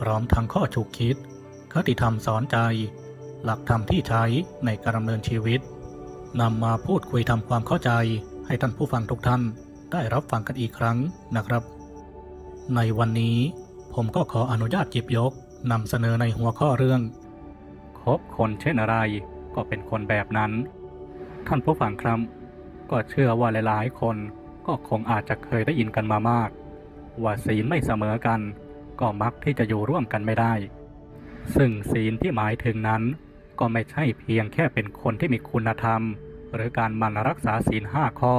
พร้อมทั้งข้อฉุกคิด คติธรรมสอนใจ หลักธรรมที่ใช้ในการดำเนินชีวิตนำมาพูดคุยทำความเข้าใจ ให้ท่านผู้ฟังทุกท่านได้รับฟังกันอีกครั้งนะครับ ในวันนี้ผมก็ขออนุญาตจิบยกนำเสนอในหัวข้อเรื่องคบคนเช่นอะไรก็เป็นคนแบบนั้น ท่านผู้ฟังครับ ก็เชื่อว่าหลายๆ คนก็คงอาจจะเคยได้ยินกันมามาก ว่าศีลไม่เสมอกัน ก็มักที่จะอยู่ร่วมกันไม่ได้ ซึ่งศีลที่หมายถึงนั้น ก็ไม่ใช่เพียงแค่เป็นคนที่มีคุณธรรม หรือการมันรักษาศีลห้าข้อ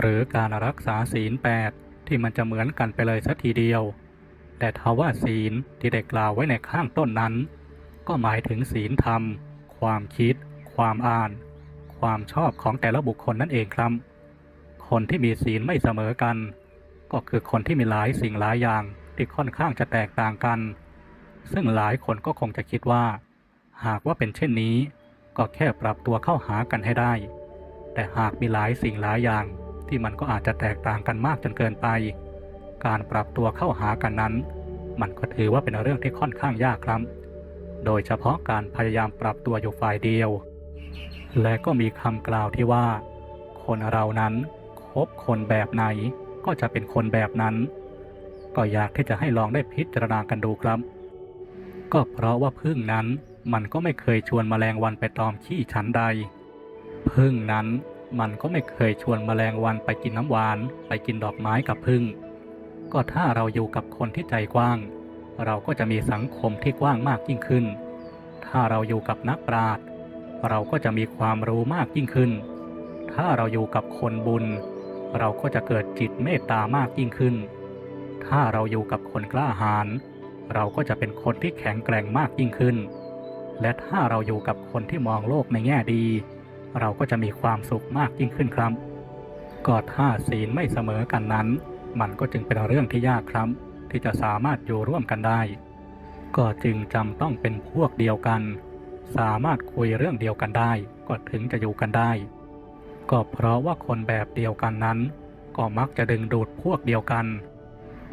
หรือการรักษาศีลแปดที่มันจะเหมือนกันไปเลยสัทีเดียว แต่ทว่าศีลที่ได้กล่าวไว้ในข้างต้นนั้น ก็หมายถึงศีลธรรม ความคิด ความอ่าน ความชอบของแต่ละบุคคลนั่นเองครับ คนที่มีศีลไม่เสมอกัน ก็คือคนที่มีหลายสิ่งหลายอย่าง ที่ค่อนข้างจะแตกต่างกัน ซึ่งหลายคนก็คงจะคิดว่า หากว่าเป็นเช่นนี้ ก็แค่ปรับตัวเข้าหากันให้ได้ แต่หากมีหลายสิ่งหลายอย่างที่มันก็อาจจะแตกต่างกันมากจนเกินไป การปรับตัวเข้าหากันนั้น มันก็ถือว่าเป็นเรื่องที่ค่อนข้างยากครับ โดยเฉพาะการพยายามปรับตัวอยู่ฝ่ายเดียว และก็มีคำกล่าวที่ว่า คนเรานั้นคบคนแบบไหนก็จะเป็นคนแบบนั้น ก็อยากที่จะให้ลองได้พิจารณากันดูครับ ก็เพราะว่าพึ่งนั้นมันก็ไม่เคยชวนแมลงวันไปตอมขี้ฉันใด พึ่งนั้นมันก็ไม่เคยชวนแมลงวันไปกินน้ำหวาน ไปกินดอกไม้กับพึ่ง ก็ถ้าเราอยู่กับคนที่ใจกว้าง เราก็จะมีสังคมที่กว้างมากยิ่งขึ้น ถ้าเราอยู่กับนักปราชญ์เราก็จะมีความรู้มากยิ่งขึ้น ถ้าเราอยู่กับคนบุญ เราก็จะเกิดจิตเมตตามากยิ่งขึ้น ถ้าเราอยู่กับคนกล้าหาญเราก็จะเป็นคนที่แข็งแกร่งมากยิ่งขึ้น และถ้าเราอยู่กับคนที่มองโลกในแง่ดี เราก็จะมีความสุขมากยิ่งขึ้นครับ ก็ถ้าศีลไม่เสมอกันนั้น มันก็จึงเป็นเรื่องที่ยากครับ ที่จะสามารถอยู่ร่วมกันได้ ก็จึงจำต้องเป็นพวกเดียวกัน สามารถคุยเรื่องเดียวกันได้ ก็ถึงจะอยู่กันได้ ก็เพราะว่าคนแบบเดียวกันนั้น ก็มักจะดึงดูดพวกเดียวกัน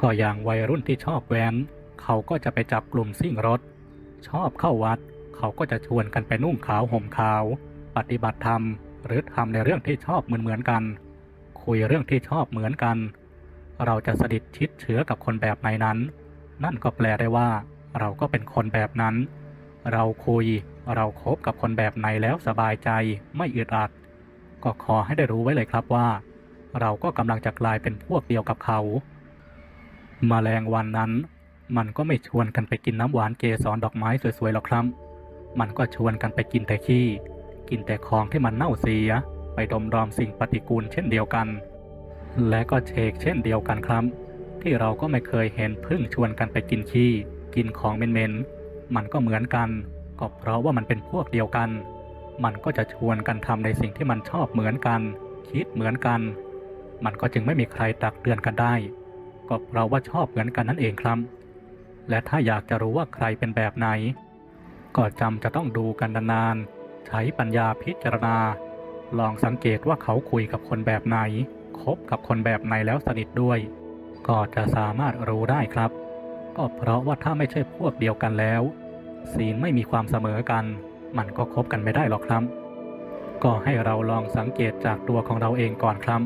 ก็อย่างวัยรุ่นที่ชอบแว้นเขาก็จะไปจับกลุ่มซิ่งรถ ชอบเข้าวัด เขาก็จะชวนกันไปนุ่งขาวห่มขาว ปฏิบัติธรรม หรือทำในเรื่องที่ชอบเหมือนเหมือนกัน คุยเรื่องที่ชอบเหมือนกัน เราจะสนิทชิดเชื้อกับคนแบบไหนนั้น นั่นก็แปลได้ว่า เราก็เป็นคนแบบนั้น เราคุยเราคบกับคนแบบไหนแล้วสบายใจไม่อึดอัด ก็ขอให้ได้รู้ไว้เลยครับว่า เราก็กำลังจะกลายเป็นพวกเดียวกับเขา มแมลงวันนั้น มันก็ไม่ชวนกันไปกินน้ำหวานเกสรดอกไม้สวยๆหรอกครับ มันก็ชวนกันไปกินแต่ขี้ กินแต่ของที่มันเน่าเสีย ไปดมดอมสิ่งปฏิกูลเช่นเดียวกัน และก็เชกเช่นเดียวกันครับ ที่เราก็ไม่เคยเห็นพึ่งชวนกันไปกินขี้ กินของเหม็นๆมันก็เหมือนกัน ก็เพราะว่ามันเป็นพวกเดียวกัน มันก็จะชวนกันทำในสิ่งที่มันชอบเหมือนกัน คิดเหมือนกัน มันก็จึงไม่มีใครตักเตือนกันได้ ก็เพราะว่าชอบเหมือนกันนั่นเองครับ และถ้าอยากจะรู้ว่าใครเป็นแบบไหน ก็จำจะต้องดูกันนานๆใช้ปัญญาพิจารณา ลองสังเกตว่าเขาคุยกับคนแบบไหน คบกับคนแบบไหนแล้วสนิทด้วย ก็จะสามารถรู้ได้ครับ ก็เพราะว่าถ้าไม่ใช่พวกเดียวกันแล้วศีลไม่มีความเสมอกัน มันก็คบกันไม่ได้หรอกครับ ก็ให้เราลองสังเกตจากตัวของเราเองก่อนครับ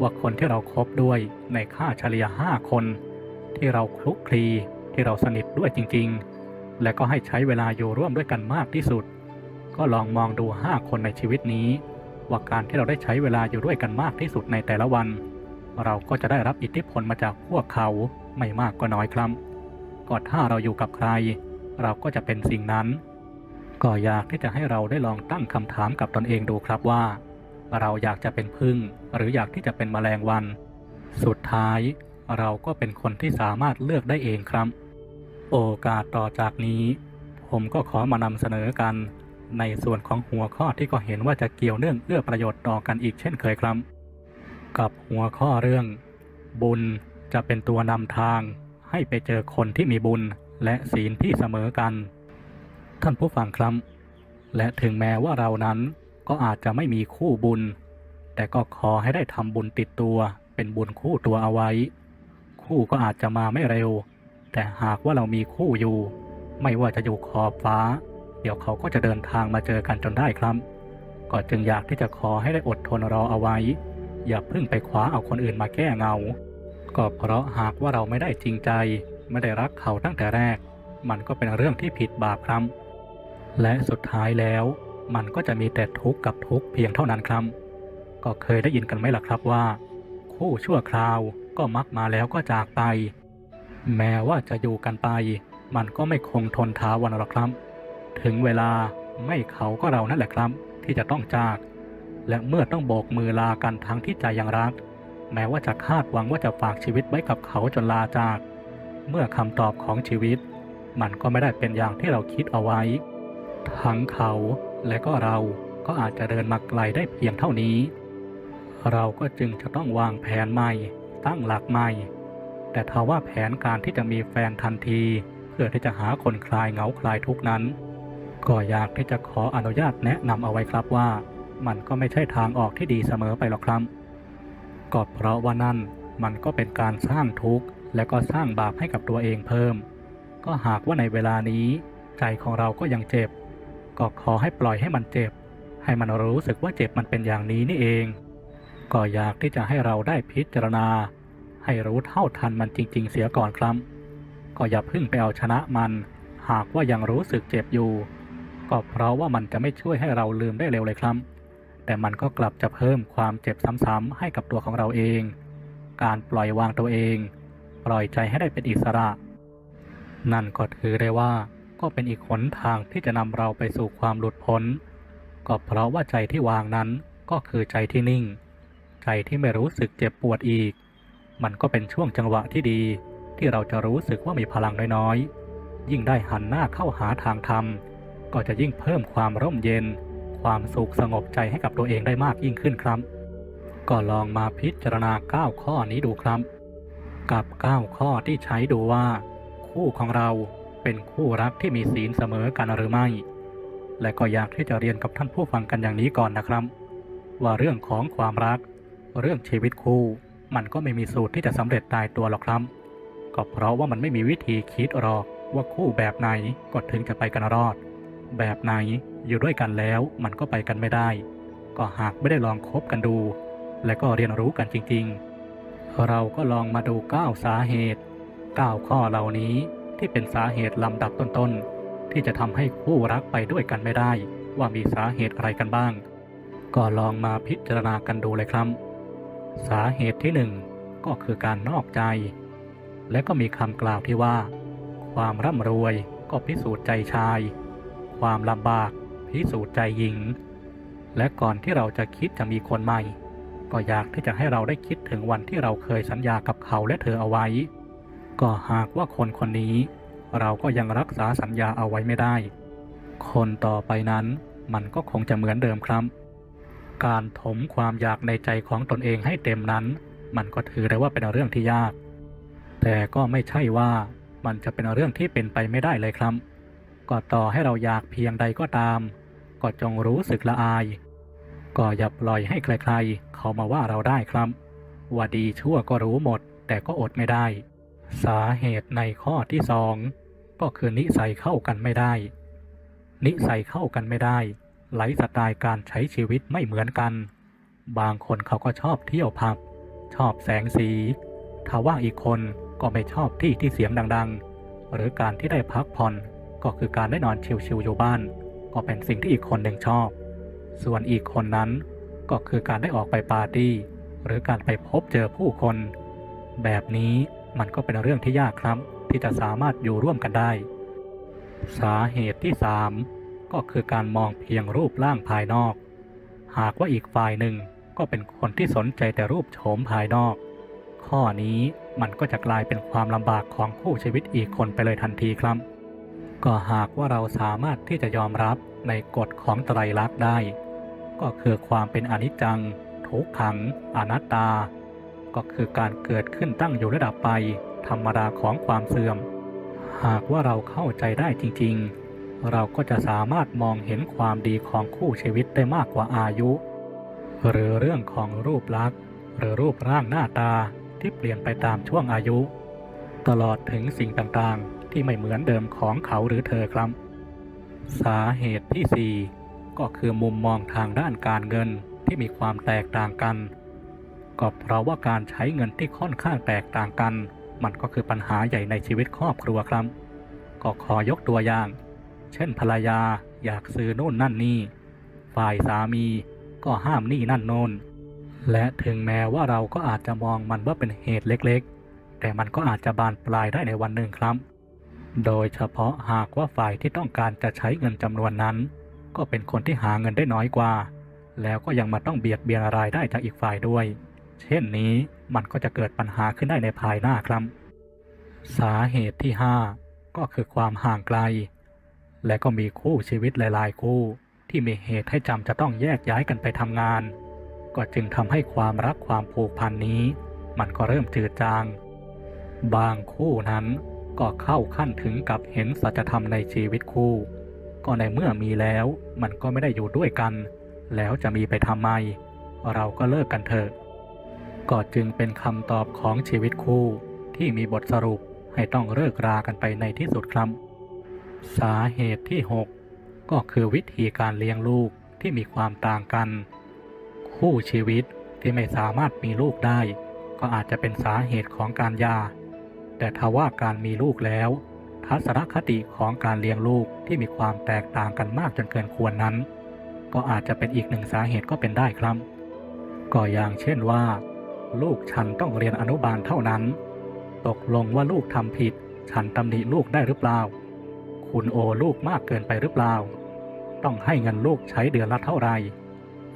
ว่าคนที่เราครบด้วยในค่าเฉลี่ยห้าคน ที่เราคลุกคลีที่เราสนิทด้วยจริง ๆ และก็ให้ใช้เวลาอยู่ร่วมด้วยกันมากที่สุด ก็ลองมองดู 5 คนในชีวิตนี้ ว่าการที่เราได้ใช้เวลาอยู่ด้วยกันมากที่สุดในแต่ละวัน เราก็จะได้รับอิทธิพลมาจากพวกเขาไม่มากก็น้อยครับก็ถ้าเราอยู่กับใคร เราก็จะเป็นสิ่งนั้น ก็อยากที่จะให้เราได้ลองตั้งคำถามกับตนเองดูครับว่า เราอยากจะเป็นพึ่งหรืออยากที่จะเป็นแมลงวัน สุดท้ายเราก็เป็นคนที่สามารถเลือกได้เองครับ โอกาสต่อจากนี้ ผมก็ขอมานำเสนอกันในส่วนของหัวข้อที่ก็เห็นว่าจะเกี่ยวเนื่องเอื้อประโยชน์ต่อกันอีกเช่นเคยครับ กับหัวข้อเรื่อง บุญจะเป็นตัวนำทาง ให้ไปเจอคนที่มีบุญและศีลที่เสมอกัน ท่านผู้ฟังครับ และถึงแม้ว่าเรานั้น ก็อาจจะไม่มีคู่บุญ แต่ก็ขอให้ได้ทำบุญติดตัวเป็นบุญคู่ตัวเอาไว้ คู่ก็อาจจะมาไม่เร็ว แต่หากว่าเรามีคู่อยู่ ไม่ว่าจะอยู่ขอบฟ้า เดี๋ยวเขาก็จะเดินทางมาเจอกันจนได้ครับ ก็จึงอยากที่จะขอให้ได้อดทนรอเอาไว้ อย่าเพิ่งไปคว้าเอาคนอื่นมาแก้เงา ก็เพราะหากว่าเราไม่ได้จริงใจ ไม่ได้รักเขาตั้งแต่แรก มันก็เป็นเรื่องที่ผิดบาปครับและสุดท้ายแล้ว มันก็จะมีแต่ทุกข์กับทุกข์เพียงเท่านั้นครับ ก็เคยได้ยินกันไหมล่ะครับว่า คู่ชั่วคราวก็มักมาแล้วก็จากไป แม้ว่าจะอยู่กันไป มันก็ไม่คงทนท้าวันหรอกครับ ถึงเวลาไม่เขาก็เรานั่นแหละครับ ที่จะต้องจาก และเมื่อต้องโบกมือลากันทั้งที่ใจยังรัก แม้ว่าจะคาดหวังว่าจะฝากชีวิตไว้กับเขาจนลาจาก เมื่อคำตอบของชีวิต มันก็ไม่ได้เป็นอย่างที่เราคิดเอาไว้ ทั้งเขา และก็เราก็อาจจะเดินมาไกลได้เพียงเท่านี้ เราก็จึงจะต้องวางแผนใหม่ ตั้งหลักใหม่ แต่ถ้าว่าแผนการที่จะมีแฟนทันที เพื่อที่จะหาคนคลายเหงาคลายทุกข์นั้น ก็อยากที่จะขออนุญาตแนะนำเอาไว้ครับว่า มันก็ไม่ใช่ทางออกที่ดีเสมอไปหรอกครับก็เพราะว่านั่นมันก็เป็นการสร้างทุกข์และก็สร้างบาปให้กับตัวเองเพิ่ม ก็หากว่าในเวลานี้ ใจของเราก็ยังเจ็บ ก็ขอให้ปล่อยให้มันเจ็บ ให้มันรู้สึกว่าเจ็บมันเป็นอย่างนี้นี่เอง ก็อยากที่จะให้เราได้พิจารณา ให้รู้เท่าทันมันจริง ๆ เสียก่อนครับ ก็อย่าเพิ่งไปเอาชนะมัน หากว่ายังรู้สึกเจ็บอยู่ ก็เพราะว่ามันจะไม่ช่วยให้เราลืมได้เร็วเลยครับ แต่มันก็กลับจะเพิ่มความเจ็บซ้ำๆให้กับตัวของเราเอง การปล่อยวางตัวเอง ปล่อยใจให้ได้เป็นอิสระ นั่นก็ถือได้ว่า ก็เป็นอีกหนทางที่จะนำเราไปสู่ความหลุดพ้น ก็เพราะว่าใจที่วางนั้นก็คือใจที่นิ่ง ใจที่ไม่รู้สึกเจ็บปวดอีก มันก็เป็นช่วงจังหวะที่ดี ที่เราจะรู้สึกว่ามีพลังน้อยๆ ยิ่งได้หันหน้าเข้าหาทางธรรม ก็จะยิ่งเพิ่มความร่มเย็น ความสุขสงบใจให้กับตัวเองได้มากยิ่งขึ้นครับ ก็ลองมาพิจารณา 9 ข้อนี้ดูครับ กับ 9 ข้อที่ใช้ดูว่า คู่ของเรา เป็นคู่รักที่มีศีลเสมอกันหรือไม่ และก็อยากที่จะเรียนกับท่านผู้ฟังกันอย่างนี้ก่อนนะครับ ว่าเรื่องของความรัก เรื่องชีวิตคู่ มันก็ไม่มีสูตรที่จะสำเร็จตายตัวหรอกครับ ก็เพราะว่ามันไม่มีวิธีคิดหรอกว่าคู่แบบไหนก็ถึงจะไปกันรอด แบบไหนอยู่ด้วยกันแล้วมันก็ไปกันไม่ได้ ก็หากไม่ได้ลองคบกันดู และก็เรียนรู้กันจริงๆ เราก็ลองมาดู9สาเหตุ9ข้อเหล่านี้ ที่เป็นสาเหตุลำดับต้นๆ ที่จะทำให้คู่รักไปด้วยกันไม่ได้ ว่ามีสาเหตุอะไรกันบ้าง ก็ลองมาพิจารณากันดูเลยครับ สาเหตุที่หนึ่งก็คือการนอกใจ และก็มีคำกล่าวที่ว่า ความร่ำรวยก็พิสูจน์ใจชาย ความลำบากพิสูจน์ใจหญิง และก่อนที่เราจะคิดจะมีคนใหม่ ก็อยากที่จะให้เราได้คิดถึงวันที่เราเคยสัญญากับเขาและเธอเอาไว้ ก็หากว่าคนคนนี้ เราก็ยังรักษาสัญญาเอาไว้ไม่ได้ คนต่อไปนั้นมันก็คงจะเหมือนเดิมครับ การถมความอยากในใจของตนเองให้เต็มนั้น มันก็ถือได้ว่าเป็นเรื่องที่ยาก แต่ก็ไม่ใช่ว่ามันจะเป็นเรื่องที่เป็นไปไม่ได้เลยครับ ก็ต่อให้เราอยากเพียงใดก็ตาม ก็จงรู้สึกละอาย ก็อย่าปล่อยให้ใครๆ เขามาว่าเราได้ครับ ว่าดีชั่วก็รู้หมด แต่ก็อดไม่ได้ สาเหตุในข้อที่สองก็คือนิสัยเข้ากันไม่ได้ นิสัยเข้ากันไม่ได้ไลฟ์สไตล์การใช้ชีวิตไม่เหมือนกัน บางคนเขาก็ชอบเที่ยวผับ ชอบแสงสีถ้าว่าอีกคนก็ไม่ชอบที่ที่เสียงดังๆ หรือการที่ได้พักผ่อนก็คือการได้นอนชิวๆอยู่บ้าน ก็เป็นสิ่งที่อีกคนหนึ่งชอบ ส่วนอีกคนนั้นก็คือการได้ออกไปปาร์ตี้ หรือการไปพบเจอผู้คน แบบนี้ มันก็เป็นเรื่องที่ยากครับ ที่จะสามารถอยู่ร่วมกันได้ สาเหตุที่ 3 ก็คือการมองเพียงรูปร่างภายนอก หากว่าอีกฝ่ายหนึ่งก็เป็นคนที่สนใจแต่รูปโฉมภายนอก ข้อนี้มันก็จะกลายเป็นความลำบากของคู่ชีวิตอีกคนไปเลยทันทีครับ ก็หากว่าเราสามารถที่จะยอมรับในกฎของไตรลักษณ์ได้ ก็คือความเป็นอนิจจัง ทุกขัง อนัตตา ก็คือการเกิดขึ้นตั้งอยู่ระดับไป ธรรมดาของความเสื่อม หากว่าเราเข้าใจได้จริงๆ เราก็จะสามารถมองเห็นความดีของคู่ชีวิตได้มากกว่าอายุ หรือเรื่องของรูปลักษณ์ หรือรูปร่างหน้าตาที่เปลี่ยนไปตามช่วงอายุ ตลอดถึงสิ่งต่างๆ ที่ไม่เหมือนเดิมของเขาหรือเธอครับ สาเหตุที่ 4 ก็คือมุมมองทางด้านการเงินที่มีความแตกต่างกัน ก็เพราะว่าการใช้เงินที่ค่อนข้างแตกต่างกัน มันก็คือปัญหาใหญ่ในชีวิตครอบครัวครับ ก็ขอยกตัวอย่าง เช่น ภรรยาอยากซื้อโน่นนั่นนี่ ฝ่ายสามีก็ห้ามนี่นั่นโน่น และถึงแม้ว่าเราก็อาจจะมองมันว่าเป็นเหตุเล็กๆ แต่มันก็อาจจะบานปลายได้ในวันหนึ่งครับ โดยเฉพาะหากว่าฝ่ายที่ต้องการจะใช้เงินจำนวนนั้น ก็เป็นคนที่หาเงินได้น้อยกว่า แล้วก็ยังมาต้องเบียดเบียนรายได้จากอีกฝ่ายด้วย เช่นนี้มันก็จะเกิดปัญหาขึ้นได้ในภายหน้าครับ สาเหตุที่ 5 ก็คือความห่างไกล และก็มีคู่ชีวิตหลาย ๆ คู่ที่มีเหตุให้จำจะต้องแยกย้ายกันไปทำงาน ก็จึงทำให้ความรักความผูกพันนี้ มันก็เริ่มจืดจาง บางคู่นั้นก็เข้าขั้นถึงกับเห็นสัจธรรมในชีวิตคู่ ก็ในเมื่อมีแล้วมันก็ไม่ได้อยู่ด้วยกัน แล้วจะมีไปทำไม เราก็เลิกกันเถอะ ก็จึงเป็นคำตอบของชีวิตคู่ที่มีบทสรุปให้ต้องเลิกรากันไปในที่สุดครับ สาเหตุที่ 6 ก็คือวิธีการเลี้ยงลูกที่มีความต่างกัน คู่ชีวิตที่ไม่สามารถมีลูกได้ ก็อาจจะเป็นสาเหตุของการหย่าแต่ถ้าว่าการมีลูกแล้ว ทัศนคติของการเลี้ยงลูกที่มีความแตกต่างกันมากจนเกินควรนั้น ก็อาจจะเป็นอีกหนึ่งสาเหตุก็เป็นได้ครับ ก็อย่างเช่นว่า ลูกฉันต้องเรียนอนุบาลเท่านั้น ตกลงว่าลูกทำผิด ฉันตำหนิลูกได้หรือเปล่า คุณโอลูกมากเกินไปหรือเปล่า ต้องให้เงินลูกใช้เดือนละเท่าไหร่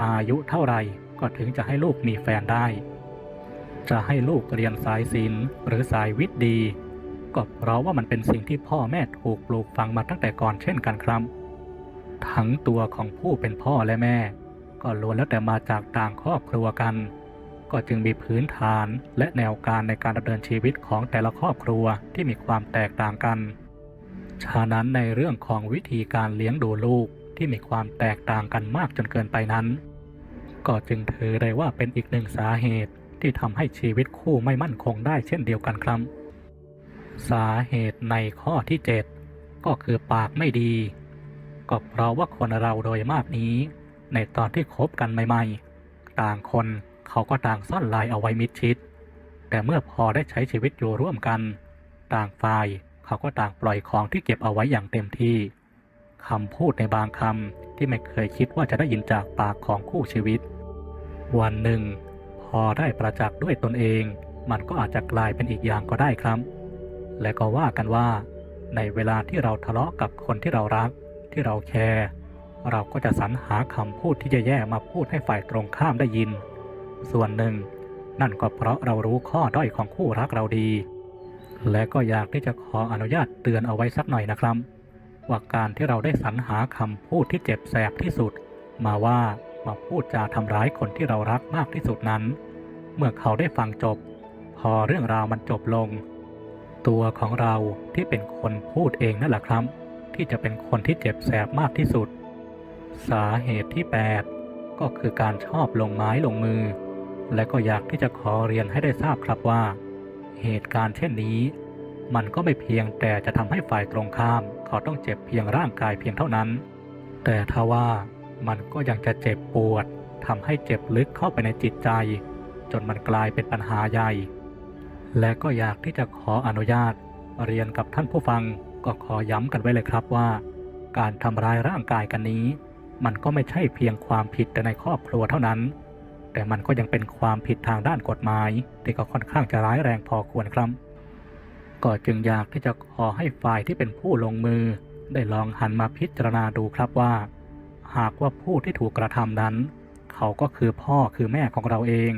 อายุเท่าไหร่ก็ถึงจะให้ลูกมีแฟนได้ จะให้ลูกเรียนสายศิลป์หรือสายวิทย์ดี ก็เพราะว่ามันเป็นสิ่งที่พ่อแม่ถูกปลูกฝังมาตั้งแต่ก่อนเช่นกันครับ ทั้งตัวของผู้เป็นพ่อและแม่ ก็ล้วนแล้วแต่มาจากต่างครอบครัวกัน ก็จึงมีพื้นฐานและแนวการในการดำเนินชีวิตของแต่ละครอบครัวที่มีความแตกต่างกัน ฉะนั้นในเรื่องของวิธีการเลี้ยงดูลูกที่มีความแตกต่างกันมากจนเกินไปนั้น ก็จึงถือได้ว่าเป็นอีกหนึ่งสาเหตุที่ทำให้ชีวิตคู่ไม่มั่นคงได้เช่นเดียวกันครับ สาเหตุในข้อที่ 7 ก็คือปากไม่ดี ก็เพราะว่าคนเราโดยมากนี้ ในตอนที่คบกันใหม่ ๆ ต่างคน เขาก็ต่างซ่อนลายเอาไว้มิดชิด แต่เมื่อพอได้ใช้ชีวิตอยู่ร่วมกัน ต่างฝ่ายเขาก็ต่างปล่อยของที่เก็บเอาไว้อย่างเต็มที่คำพูดในบางคำที่ไม่เคยคิดว่าจะได้ยินจากปากของคู่ชีวิต วันหนึ่ง พอได้ประจักษ์ด้วยตนเอง มันก็อาจจะกลายเป็นอีกอย่างก็ได้ครับ และก็ว่ากันว่า ในเวลาที่เราทะเลาะกับคนที่เรารัก ที่เราแคร์เราก็จะสรรหาคำพูดที่จะแย่ๆมาพูดให้ฝ่ายตรงข้ามได้ยิน ส่วนหนึ่ง นั่นก็เพราะเรารู้ข้อด้อยของคู่รักเราดี และก็อยากที่จะขออนุญาตเตือนเอาไว้สักหน่อยนะครับ ว่าการที่เราได้สรรหาคำพูดที่เจ็บแสบที่สุด มาว่ามาพูดจาทำร้ายคนที่เรารักมากที่สุดนั้น เมื่อเขาได้ฟังจบ พอเรื่องราวมันจบลง ตัวของเราที่เป็นคนพูดเองนั่นแหละครับ ที่จะเป็นคนที่เจ็บแสบมากที่สุด สาเหตุที่ 8 ก็คือการชอบลงไม้ลงมือ และก็อยากที่จะขอเรียนให้ได้ทราบครับว่า เหตุการณ์เช่นนี้ มันก็ไม่เพียงแต่จะทำให้ฝ่ายตรงข้ามเขาต้องเจ็บเพียงร่างกายเพียงเท่านั้น แต่ถ้าว่ามันก็ยังจะเจ็บปวดทำให้เจ็บลึกเข้าไปในจิตใจ จนมันกลายเป็นปัญหาใหญ่ และก็อยากที่จะขออนุญาต เรียนกับท่านผู้ฟังก็ขอย้ำกันไว้เลยครับว่า การทำร้ายร่างกายกันนี้ มันก็ไม่ใช่เพียงความผิดแต่ในครอบครัวเท่านั้น แต่มันก็ยังเป็นความผิดทางด้านกฎหมายที่ก็ค่อนข้างจะร้ายแรงพอควรครับ ก็จึงอยากที่จะขอให้ฝ่ายที่เป็นผู้ลงมือ ได้ลองหันมาพิจารณาดูครับว่า หากว่าผู้ที่ถูกกระทำนั้น เขาก็คือพ่อคือแม่ของเราเอง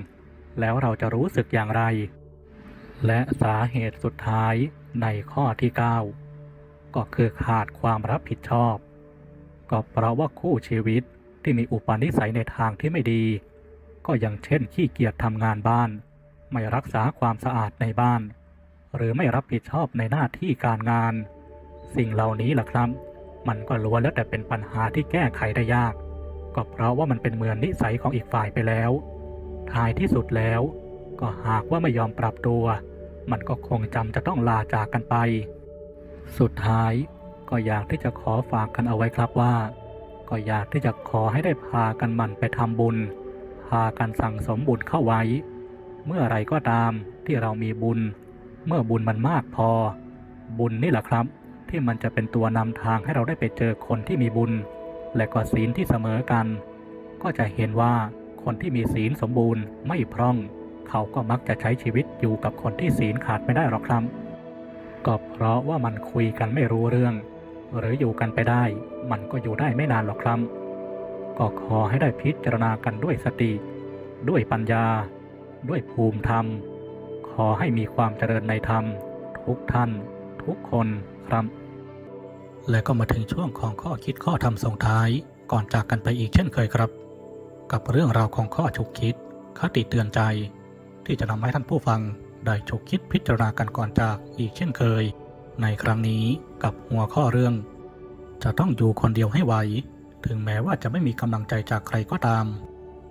แล้วเราจะรู้สึกอย่างไร และสาเหตุสุดท้ายในข้อที่ 9 ก็คือขาดความรับผิดชอบ ก็เพราะว่าคู่ชีวิตที่มีอุปนิสัยในทางที่ไม่ดี ก็อย่างเช่นขี้เกียจทำงานบ้าน ไม่รักษาความสะอาดในบ้าน หรือไม่รับผิดชอบในหน้าที่การงาน สิ่งเหล่านี้แหละครับ มันก็ล้วนแล้วแต่เป็นปัญหาที่แก้ไขได้ยาก ก็เพราะว่ามันเป็นเหมือนนิสัยของอีกฝ่ายไปแล้ว ท้ายที่สุดแล้ว ก็หากว่าไม่ยอมปรับตัว มันก็คงจำจะต้องลาจากกันไป สุดท้ายก็อยากที่จะขอฝากกันเอาไว้ครับว่า ก็อยากที่จะขอให้ได้พากันมันไปทำบุญ พากันสั่งสมบุญเข้าไว้ เมื่อไรก็ตามที่เรามีบุญ เมื่อบุญมันมากพอ บุญนี่แหละครับ ที่มันจะเป็นตัวนำทางให้เราได้ไปเจอคนที่มีบุญ และก็ศีลที่เสมอกัน ก็จะเห็นว่าคนที่มีศีลสมบูรณ์ไม่พร่อง เขาก็มักจะใช้ชีวิตอยู่กับคนที่ศีลขาดไม่ได้หรอกครับก็เพราะว่ามันคุยกันไม่รู้เรื่อง หรืออยู่กันไปได้ มันก็อยู่ได้ไม่นานหรอกครับ ก็ขอให้ได้พิจารณากันด้วยสติ ด้วยปัญญา ด้วยภูมิธรรม ขอให้มีความเจริญในธรรม ทุกท่าน ทุกคนครับ และก็มาถึงช่วงของข้อคิดข้อธรรมส่งท้ายก่อนจากกันไปอีกเช่นเคยครับ กับเรื่องราวของข้อฉุกคิดคติเตือนใจ ที่จะนำให้ท่านผู้ฟังได้ฉุกคิดพิจารณากันก่อนจากอีกเช่นเคย ในครั้งนี้กับหัวข้อเรื่อง จะต้องอยู่คนเดียวให้ไหว ถึงแม้ว่าจะไม่มีกำลังใจจากใครก็ตาม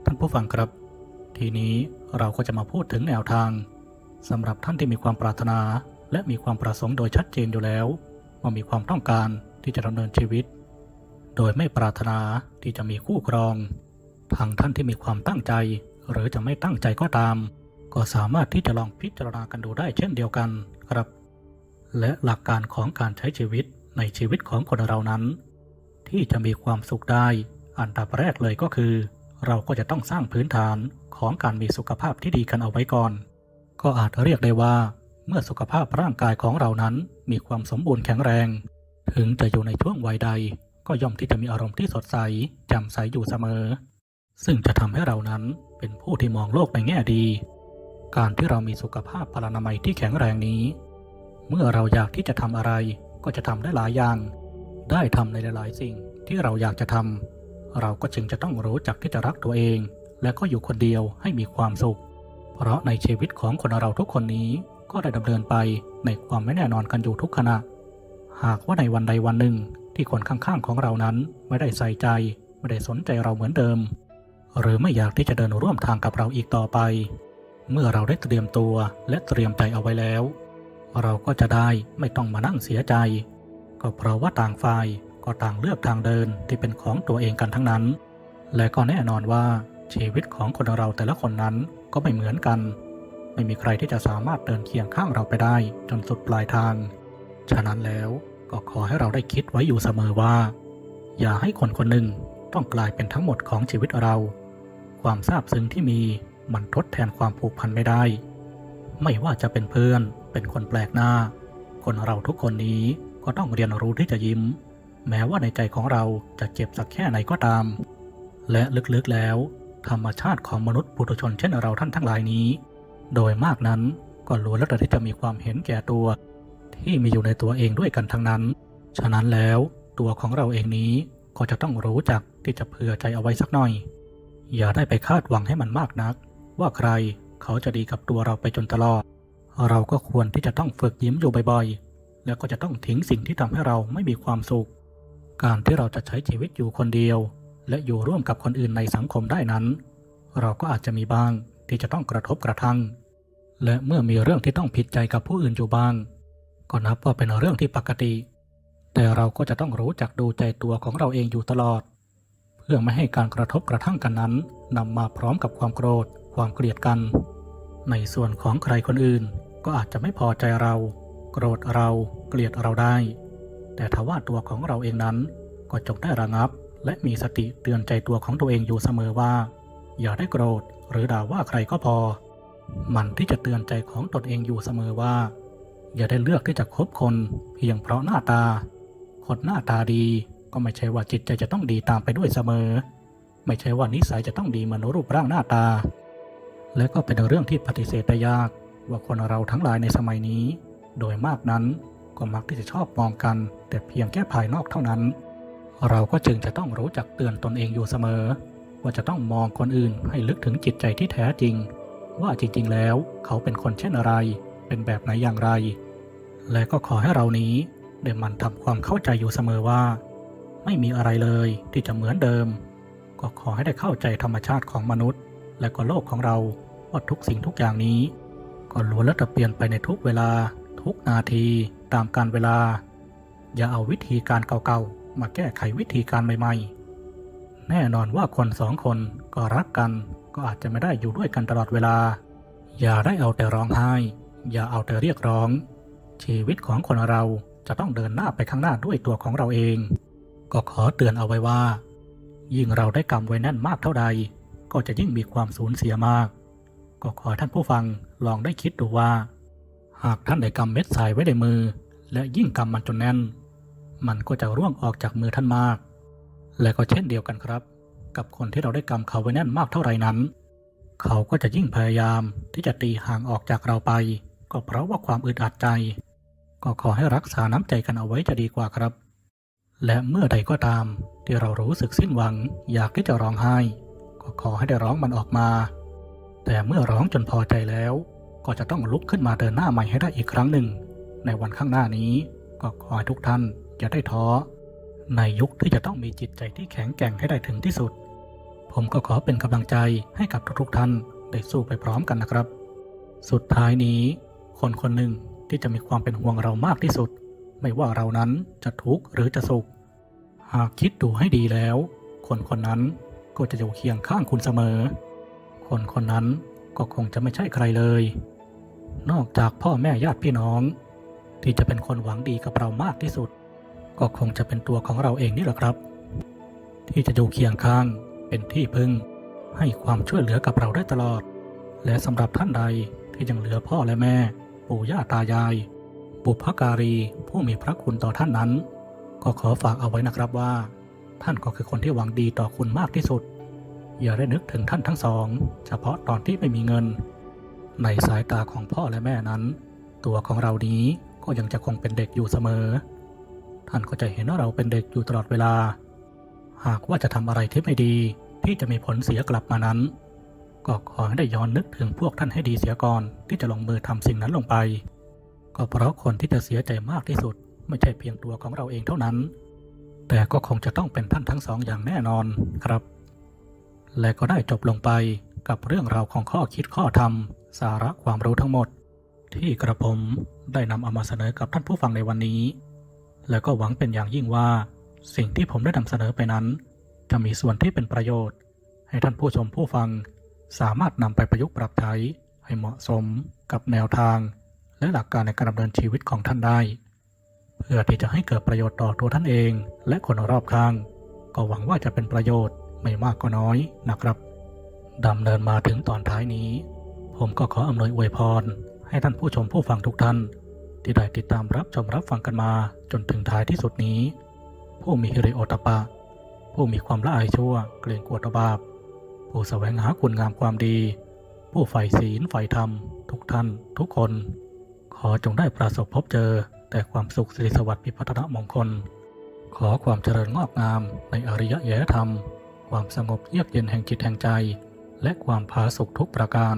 ท่านผู้ฟังครับ ทีนี้เราก็จะมาพูดถึงแนวทางสำหรับท่านที่มีความปรารถนา และมีความประสงค์โดยชัดเจนอยู่แล้วว่ามีความต้องการที่จะดำเนินชีวิต โดยไม่ปรารถนาที่จะมีคู่ครองทางท่านที่มีความตั้งใจ หรือจะไม่ตั้งใจก็ตาม ก็สามารถที่จะลองพิจารณากันดูได้เช่นเดียวกันครับ และหลักการของการใช้ชีวิตในชีวิตของคนเรานั้น ที่จะมีความสุขได้ อันดับแรกเลยก็คือ เราก็จะต้องสร้างพื้นฐานของการมีสุขภาพที่ดีกันเอาไว้ก่อน ก็อาจเรียกได้ว่า เมื่อสุขภาพร่างกายของเรานั้นมีความสมบูรณ์แข็งแรง ถึงจะอยู่ในช่วงวัยใด ก็ย่อมที่จะมีอารมณ์ที่สดใสแจ่มใสอยู่เสมอ ซึ่งจะทำให้เรานั้นเป็นผู้ที่มองโลกในแง่ดี การที่เรามีสุขภาพพลานามัยที่แข็งแรงนี้ เมื่อเราอยากที่จะทำอะไรก็จะทำได้หลายอย่าง ได้ทำในหลายๆสิ่งที่เราอยากจะทำเราก็จึงจะต้องรู้จักที่จะรักตัวเอง และก็อยู่คนเดียวให้มีความสุข เพราะในชีวิตของคนเราทุกคนนี้ก็ได้ดำเนินไปในความไม่แน่นอนกันอยู่ทุกขณะ หากว่าในวันใดวันหนึ่งที่คนข้างๆของเรานั้นไม่ได้ใส่ใจ ไม่ได้สนใจเราเหมือนเดิม หรือไม่อยากที่จะเดินร่วมทางกับเราอีกต่อไป เมื่อเราได้เตรียมตัวและเตรียมใจเอาไว้แล้ว เราก็จะได้ไม่ต้องมานั่งเสียใจ ก็เพราะว่าต่างฝ่ายก็ต่างเลือกทางเดินที่เป็นของตัวเองกันทั้งนั้น และก็แน่นอนว่าชีวิตของคนเราแต่ละคนนั้นก็ไม่เหมือนกัน ไม่มีใครที่จะสามารถเดินเคียงข้างเราไปได้จนสุดปลายทาง ฉะนั้นแล้วก็ขอให้เราได้คิดไว้อยู่เสมอว่า อย่าให้คนคนหนึ่งต้องกลายเป็นทั้งหมดของชีวิตเรา ความซาบซึ้งที่มีมันทดแทนความผูกพันไม่ได้ ไม่ว่าจะเป็นเพื่อนเป็นคนแปลกหน้า คนเราทุกคนนี้ ก็ต้องเรียนรู้ที่จะยิ้ม แม้ว่าในใจของเราจะเจ็บสักแค่ไหนก็ตาม และลึกๆแล้ว ธรรมชาติของมนุษย์ปุถุชนเช่นเราท่านทั้งหลายนี้ โดยมากนั้นก็ล้วนแล้วแต่ที่จะมีความเห็นแก่ตัว ที่มีอยู่ในตัวเองด้วยกันทั้งนั้น ฉะนั้นแล้วตัวของเราเองนี้ก็จะต้องรู้จักที่จะเผื่อใจเอาไว้สักหน่อย อย่าได้ไปคาดหวังให้มันมากนัก ว่าใครเขาจะดีกับตัวเราไปจนตลอด เราก็ควรที่จะต้องฝึกยิ้มอยู่บ่อยๆ แล้วก็จะต้องทิ้งสิ่งที่ทำให้เราไม่มีความสุข การที่เราจะใช้ชีวิตอยู่คนเดียว และอยู่ร่วมกับคนอื่นในสังคมได้นั้น เราก็อาจจะมีบ้างที่จะต้องกระทบกระทั่ง และเมื่อมีเรื่องที่ต้องผิดใจกับผู้อื่นอยู่บ้าง ก็นับว่าเป็นเรื่องที่ปกติ แต่เราก็จะต้องรู้จักดูใจตัวของเราเองอยู่ตลอด เพื่อไม่ให้การกระทบกระทั่งกันนั้นนำมาพร้อมกับความโกรธ ความเกลียดกัน ในส่วนของใครคนอื่นก็อาจจะไม่พอใจเรา โกรธเราเกลียดเราได้ แต่ถ้าว่าตัวของเราเองนั้นก็จงได้ระงับ และมีสติเตือนใจตัวของตัวเองอยู่เสมอว่า อย่าได้โกรธหรือด่าว่าใครก็พอ มันที่จะเตือนใจของตนเองอยู่เสมอว่า อย่าได้เลือกที่จะคบคนเพียงเพราะหน้าตา คนหน้าตาดีก็ไม่ใช่ว่าจิตใจจะต้องดีตามไปด้วยเสมอ ไม่ใช่ว่านิสัยจะต้องดีเหมือนรูปร่างหน้าตา และก็เป็นเรื่องที่ปฏิเสธได้ยากว่าคนเราทั้งหลายในสมัยนี้ โดยมากนั้นก็มักที่จะชอบมองกัน แต่เพียงแค่ภายนอกเท่านั้น เราก็จึงจะต้องรู้จักเตือนตนเองอยู่เสมอ ว่าจะต้องมองคนอื่นให้ลึกถึงจิตใจที่แท้จริง ว่าจริงๆ แล้วเขาเป็นคนเช่นอะไร เป็นแบบไหนอย่างไร และก็ขอให้เรานี้ได้มันทำความเข้าใจอยู่เสมอว่า ไม่มีอะไรเลยที่จะเหมือนเดิม ก็ขอให้ได้เข้าใจธรรมชาติของมนุษย์ และก็โลกของเราว่าทุกสิ่งทุกอย่างนี้ ก็ล้วนแล้วแต่เปลี่ยนไปในทุกเวลา ทุกนาทีตามการเวลา อย่าเอาวิธีการเก่าๆ มาแก้ไขวิธีการใหม่ๆ แน่นอนว่าคนสองคนก็รักกันก็อาจจะไม่ได้อยู่ด้วยกันตลอดเวลา อย่าได้เอาแต่ร้องไห้ อย่าเอาแต่เรียกร้อง ชีวิตของคนเราจะต้องเดินหน้าไปข้างหน้าด้วยตัวของเราเอง ก็ขอเตือนเอาไว้ว่า ยิ่งเราได้กำไว้แน่นมากเท่าใด ก็จะยิ่งมีความสูญเสียมาก ก็ขอท่านผู้ฟังลองได้คิดดูว่า หากท่านได้กำเม็ดทรายไว้ในมือ และยิ่งกำมันจนแน่น มันก็จะร่วงออกจากมือท่านมาก และก็เช่นเดียวกันครับ กับคนที่เราได้กำเขาไว้แน่นมากเท่าไรนั้น เขาก็จะยิ่งพยายามที่จะตีห่างออกจากเราไป ก็เพราะว่าความอึดอัดใจ ก็ขอให้รักษาน้ำใจกันเอาไว้จะดีกว่าครับ และเมื่อใดก็ตาม ที่เรารู้สึกสิ้นหวัง อยากที่จะร้องไห้ ก็ขอให้ได้ร้องมันออกมา แต่เมื่อร้องจนพอใจแล้ว ก็จะต้องลุกขึ้นมาเดินหน้าใหม่ให้ได้อีกครั้งหนึ่ง ในวันข้างหน้านี้ก็ขอให้ทุกท่านอย่าได้ท้อ ในยุคที่จะต้องมีจิตใจที่แข็งแกร่งให้ได้ถึงที่สุด ผมก็ขอเป็นกำลังใจให้กับทุกๆท่านได้สู้ไปพร้อมกันนะครับ สุดท้ายนี้ คนคนหนึ่งที่จะมีความเป็นห่วงเรามากที่สุด ไม่ว่าเรานั้นจะทุกข์หรือจะสุข หากคิดดูให้ดีแล้ว คนคนนั้นก็จะอยู่เคียงข้างคุณเสมอ คนคนนั้นก็คงจะไม่ใช่ใครเลย นอกจากพ่อแม่ญาติพี่น้อง ที่จะเป็นคนหวังดีกับเรามากที่สุด ก็คงจะเป็นตัวของเราเองนี่แหละครับ ที่จะอยู่เคียงข้างเป็นที่พึ่ง ให้ความช่วยเหลือกับเราได้ตลอด และสำหรับท่านใดที่ยังเหลือพ่อและแม่ ปู่ย่าตายาย บุพการีผู้มีพระคุณต่อท่านนั้น ก็ขอฝากเอาไว้นะครับว่า ท่านก็คือคนที่หวังดีต่อคุณมากที่สุด อย่าได้นึกถึงท่านทั้งสอง เฉพาะตอนที่ไม่มีเงิน ในสายตาของพ่อและแม่นั้น ตัวของเรานี้ก็ยังจะคงเป็นเด็กอยู่เสมอ ท่านก็จะเห็นว่าเราเป็นเด็กอยู่ตลอดเวลา หากว่าจะทำอะไรที่ไม่ดีที่จะมีผลเสียกลับมานั้น ก็ขอให้ได้ย้อนนึกถึงพวกท่านให้ดีเสียก่อนที่จะลงมือทำสิ่งนั้นลงไป ก็เพราะคนที่จะเสียใจมากที่สุด ไม่ใช่เพียงตัวของเราเองเท่านั้น แต่ก็คงจะต้องเป็นท่านทั้งสองอย่างแน่นอนครับ และก็ได้จบลงไปกับเรื่องราวของข้อคิดข้อธรรม สาระความรู้ทั้งหมด ที่กระผมได้นำเอามาเสนอกับท่านผู้ฟังในวันนี้ และก็หวังเป็นอย่างยิ่งว่า สิ่งที่ผมได้นำเสนอไปนั้น จะมีส่วนที่เป็นประโยชน์ ให้ท่านผู้ชมผู้ฟัง สามารถนำไปประยุกต์ปรับใช้ให้เหมาะสมกับแนวทาง และหลักการในการดำเนินชีวิตของท่านได้ เพื่อที่จะให้เกิดประโยชน์ต่อตัวท่านเอง และคนรอบข้าง ก็หวังว่าจะเป็นประโยชน์ไม่มากก็น้อยนะครับดำเนินมาถึงตอนท้ายนี้ ผมก็ขออำนวยอวยพร ให้ท่านผู้ชมผู้ฟังทุกท่าน ที่ได้ติดตามรับชมรับฟังกันมาจนถึงท้ายที่สุดนี้ ผู้มีฮิริโอตปะ ผู้มีความละอายชั่ว เกรงกลัวตบาปผู้แสวงหาคุณงามความดี ผู้ใฝ่ศีลใฝ่ธรรม ทุกท่าน ทุกคน ขอจงได้ประสบพบเจอแต่ความสุขสิริสวัสดิ์พิพัฒนมงคล ขอความเจริญงอกงามในอริยแยธรรม ความสงบเยือกเย็นแห่งจิตแห่งใจ และความผาสุกทุกประการ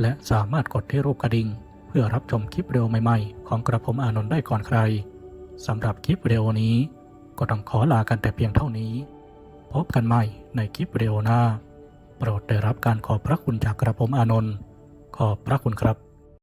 และสามารถกดที่รูปกระดิ่ง เพื่อรับชมคลิปเร็วใหม่ๆ ของกระผมอานนท์ได้ก่อนใครสำหรับคลิปเร็วนี้ ก็ต้องขอลากันแต่เพียงเท่านี้ พบกันใหม่ในคลิปเร็วหน้า โปรดได้รับการขอบพระคุณจากกระผมอานนท์ขอบพระคุณครับ